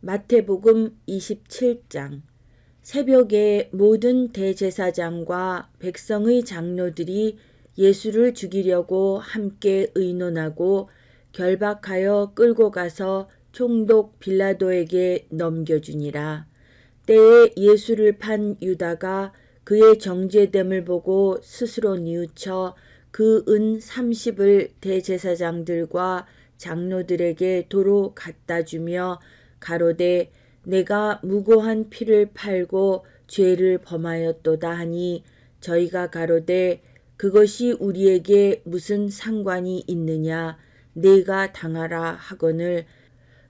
마태복음 27장 새벽에 모든 대제사장과 백성의 장로들이 예수를 죽이려고 함께 의논하고 결박하여 끌고 가서 총독 빌라도에게 넘겨주니라. 때에 예수를 판 유다가 그의 정죄됨을 보고 스스로 뉘우쳐 그 은 30을 대제사장들과 장로들에게 도로 갖다 주며 가로되 내가 무고한 피를 팔고 죄를 범하였도다 하니 저희가 가로되 그것이 우리에게 무슨 상관이 있느냐? 내가 당하라 하거늘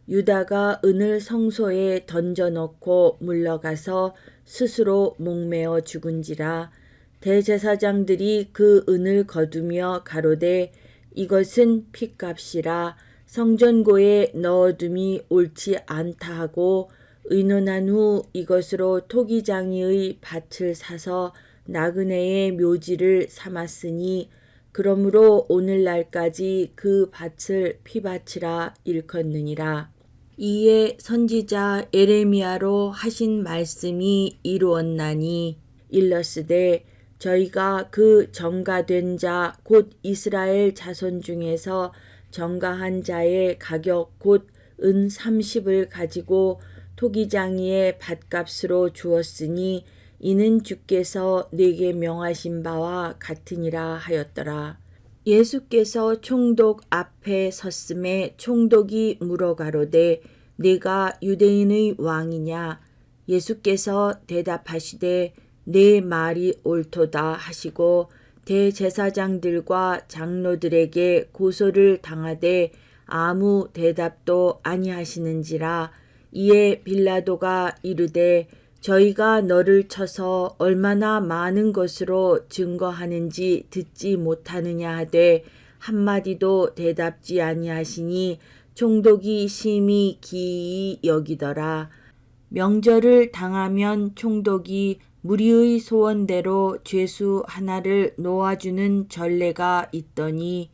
유다가 은을 성소에 던져넣고 물러가서 스스로 목매어 죽은지라. 대제사장들이 그 은을 거두며 가로되 이것은 핏값이라 성전고에 넣어둠이 옳지 않다 하고 의논한 후 이것으로 토기장이의 밭을 사서 나그네의 묘지를 삼았으니 그러므로 오늘날까지 그 밭을 피밭이라 일컫느니라. 이에 선지자 에레미야로 하신 말씀이 이루었나니 일러스되 저희가 그 정가된 자 곧 이스라엘 자손 중에서 정가한 자의 가격 곧 은 30을 가지고 토기장이의 밭값으로 주었으니 이는 주께서 내게 명하신 바와 같으니라 하였더라. 예수께서 총독 앞에 섰음에 총독이 물어가로되 내가 유대인의 왕이냐 예수께서 대답하시되 내 말이 옳도다 하시고 대제사장들과 장로들에게 고소를 당하되 아무 대답도 아니하시는지라 이에 빌라도가 이르되 저희가 너를 쳐서 얼마나 많은 것으로 증거하는지 듣지 못하느냐 하되 한마디도 대답지 아니하시니 총독이 심히 기이 여기더라. 명절을 당하면 총독이 무리의 소원대로 죄수 하나를 놓아주는 전례가 있더니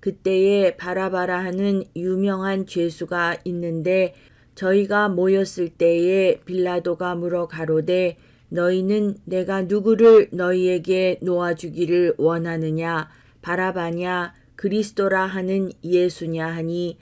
그때에 바라바라 하는 유명한 죄수가 있는데 저희가 모였을 때에 빌라도가 물어 가로되 너희는 내가 누구를 너희에게 놓아주기를 원하느냐? 바라바냐? 그리스도라 하는 예수냐? 하니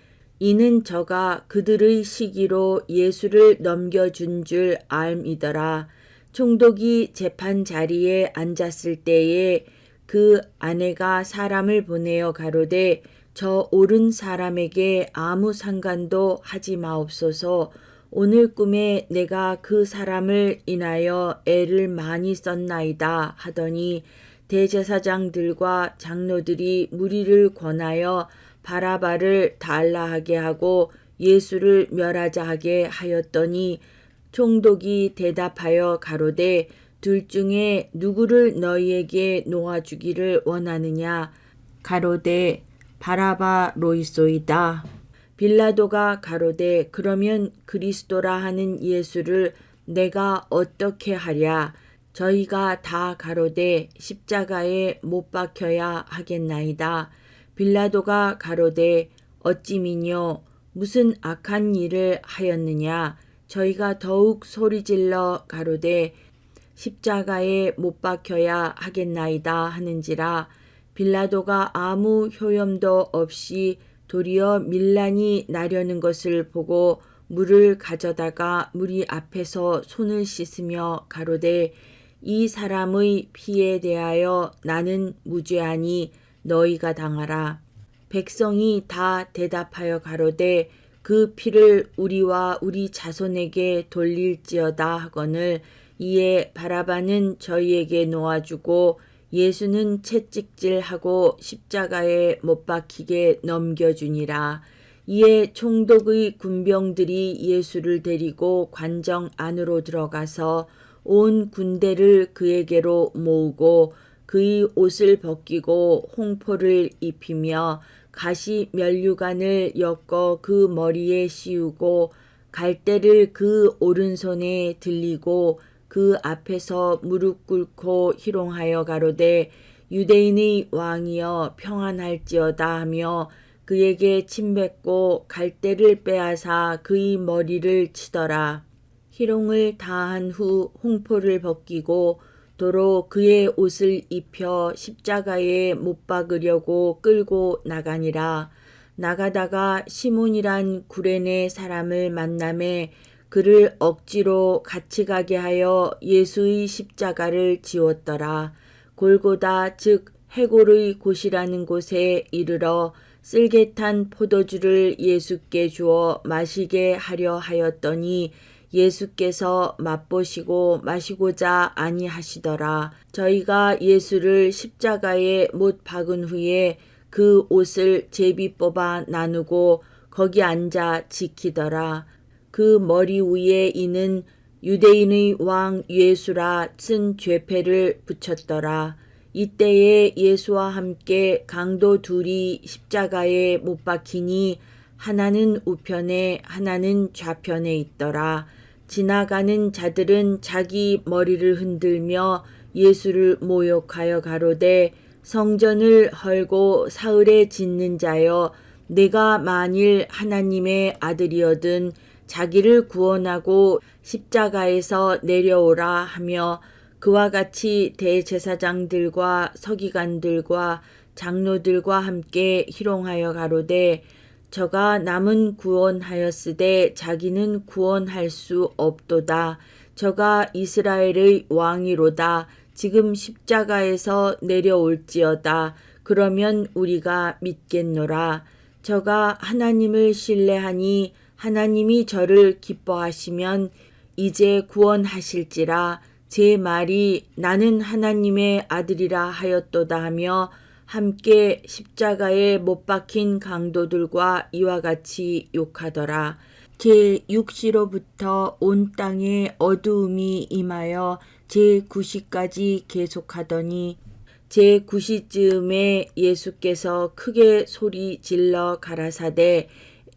이는 저가 그들의 시기로 예수를 넘겨준 줄 알미더라. 총독이 재판 자리에 앉았을 때에 그 아내가 사람을 보내어 가로되 저 옳은 사람에게 아무 상관도 하지 마옵소서 오늘 꿈에 내가 그 사람을 인하여 애를 많이 썼나이다 하더니 대제사장들과 장로들이 무리를 권하여 바라바를 달라하게 하고 예수를 멸하자 하게 하였더니 총독이 대답하여 가로되 둘 중에 누구를 너희에게 놓아주기를 원하느냐 가로되 바라바 로이소이다. 빌라도가 가로되 그러면 그리스도라 하는 예수를 내가 어떻게 하랴 저희가 다 가로되 십자가에 못 박혀야 하겠나이다. 빌라도가 가로되 어찌 미뇨 무슨 악한 일을 하였느냐? 저희가 더욱 소리질러 가로되 십자가에 못 박혀야 하겠나이다 하는지라. 빌라도가 아무 효염도 없이 도리어 밀란이 나려는 것을 보고 물을 가져다가 무리 앞에서 손을 씻으며 가로되 이 사람의 피에 대하여 나는 무죄하니 너희가 당하라. 백성이 다 대답하여 가로되 그 피를 우리와 우리 자손에게 돌릴지어다 하거늘 이에 바라바는 저희에게 놓아주고 예수는 채찍질하고 십자가에 못 박히게 넘겨주니라. 이에 총독의 군병들이 예수를 데리고 관정 안으로 들어가서 온 군대를 그에게로 모으고 그의 옷을 벗기고 홍포를 입히며 가시 면류관을 엮어 그 머리에 씌우고 갈대를 그 오른손에 들리고 그 앞에서 무릎 꿇고 희롱하여 가로되 유대인의 왕이여 평안할지어다 하며 그에게 침뱉고 갈대를 빼앗아 그의 머리를 치더라. 희롱을 다한 후 홍포를 벗기고 도로 그의 옷을 입혀 십자가에 못 박으려고 끌고 나가니라. 나가다가 시몬이란 구레네 사람을 만남에 그를 억지로 같이 가게 하여 예수의 십자가를 지웠더라. 골고다 즉 해골의 곳이라는 곳에 이르러 쓸개탄 포도주를 예수께 주어 마시게 하려 하였더니 예수께서 맛보시고 마시고자 아니하시더라. 저희가 예수를 십자가에 못 박은 후에 그 옷을 제비 뽑아 나누고 거기 앉아 지키더라. 그 머리 위에 이는 유대인의 왕 예수라 쓴 죄패를 붙였더라. 이때에 예수와 함께 강도 둘이 십자가에 못 박히니 하나는 우편에 하나는 좌편에 있더라. 지나가는 자들은 자기 머리를 흔들며 예수를 모욕하여 가로되 성전을 헐고 사흘에 짓는 자여 내가 만일 하나님의 아들이어든 자기를 구원하고 십자가에서 내려오라 하며 그와 같이 대제사장들과 서기관들과 장로들과 함께 희롱하여 가로되 저가 남은 구원하였으되 자기는 구원할 수 없도다. 저가 이스라엘의 왕이로다. 지금 십자가에서 내려올지어다. 그러면 우리가 믿겠노라. 저가 하나님을 신뢰하니 하나님이 저를 기뻐하시면 이제 구원하실지라 제 말이 나는 하나님의 아들이라 하였도다 하며 함께 십자가에 못 박힌 강도들과 이와 같이 욕하더라. 제 6시로부터 온 땅에 어두움이 임하여 제 9시까지 계속하더니 제 9시쯤에 예수께서 크게 소리 질러 가라사대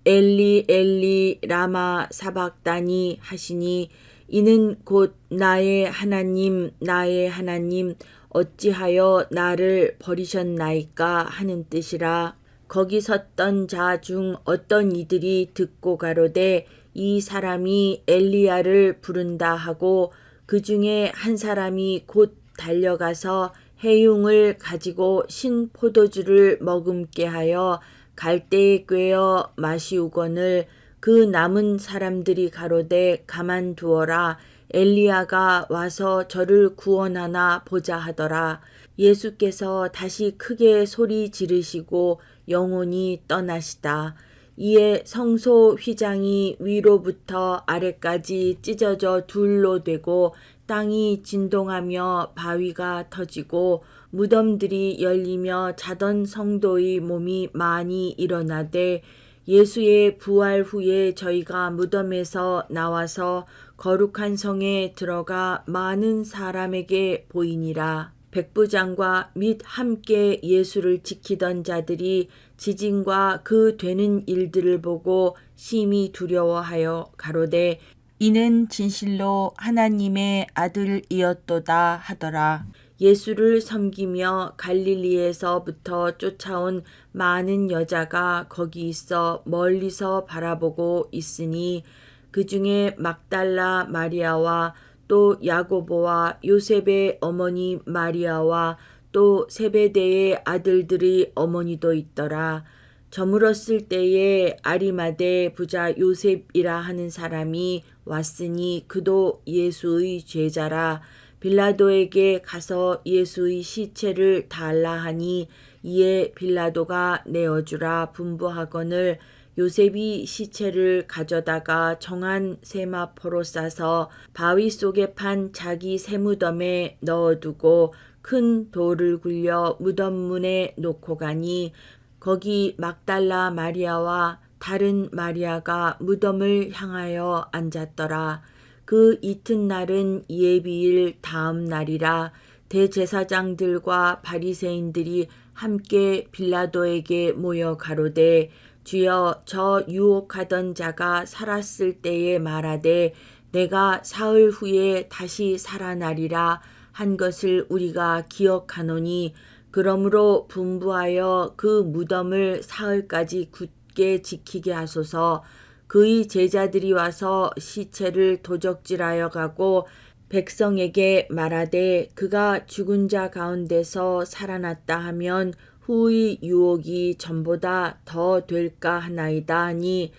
엘리 엘리 라마 사박다니 하시니 이는 곧 나의 하나님 나의 하나님 어찌하여 나를 버리셨나이까 하는 뜻이라. 거기 섰던 자 중 어떤 이들이 듣고 가로되 이 사람이 엘리야를 부른다 하고 그 중에 한 사람이 곧 달려가서 해융을 가지고 신 포도주를 머금게 하여 갈대에 꿰어 마시우거늘 그 남은 사람들이 가로되 가만두어라 엘리야가 와서 저를 구원하나 보자 하더라. 예수께서 다시 크게 소리 지르시고 영혼이 떠나시다. 이에 성소 휘장이 위로부터 아래까지 찢어져 둘로 되고 땅이 진동하며 바위가 터지고 무덤들이 열리며 자던 성도의 몸이 많이 일어나되 예수의 부활 후에 저희가 무덤에서 나와서 거룩한 성에 들어가 많은 사람에게 보이니라. 백부장과 및 함께 예수를 지키던 자들이 지진과 그 되는 일들을 보고 심히 두려워하여 가로되 이는 진실로 하나님의 아들이었도다 하더라. 예수를 섬기며 갈릴리에서부터 쫓아온 많은 여자가 거기 있어 멀리서 바라보고 있으니 그 중에 막달라 마리아와 또 야고보와 요셉의 어머니 마리아와 또 세베대의 아들들의 어머니도 있더라. 저물었을 때에 아리마대 부자 요셉이라 하는 사람이 왔으니 그도 예수의 제자라. 빌라도에게 가서 예수의 시체를 달라 하니 이에 빌라도가 내어주라 분부하거늘 요셉이 시체를 가져다가 정한 세마포로 싸서 바위 속에 판 자기 세무덤에 넣어두고 큰 돌을 굴려 무덤 문에 놓고 가니 거기 막달라 마리아와 다른 마리아가 무덤을 향하여 앉았더라. 그 이튿날은 예비일 다음 날이라 대제사장들과 바리새인들이 함께 빌라도에게 모여 가로되 주여 저 유혹하던 자가 살았을 때에 말하되 내가 사흘 후에 다시 살아나리라 한 것을 우리가 기억하노니 그러므로 분부하여 그 무덤을 사흘까지 굳게 지키게 하소서. 그의 제자들이 와서 시체를 도적질하여 가고 백성에게 말하되 그가 죽은 자 가운데서 살아났다 하면 후의 유혹이 전보다 더 될까 하나이다 하니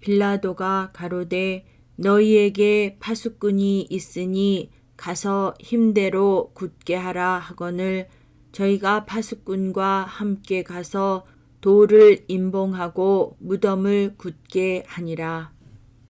빌라도가 가로되 너희에게 파수꾼이 있으니 가서 힘대로 굳게 하라 하거늘 저희가 파수꾼과 함께 가서 돌을 임봉하고 무덤을 굳게 하니라.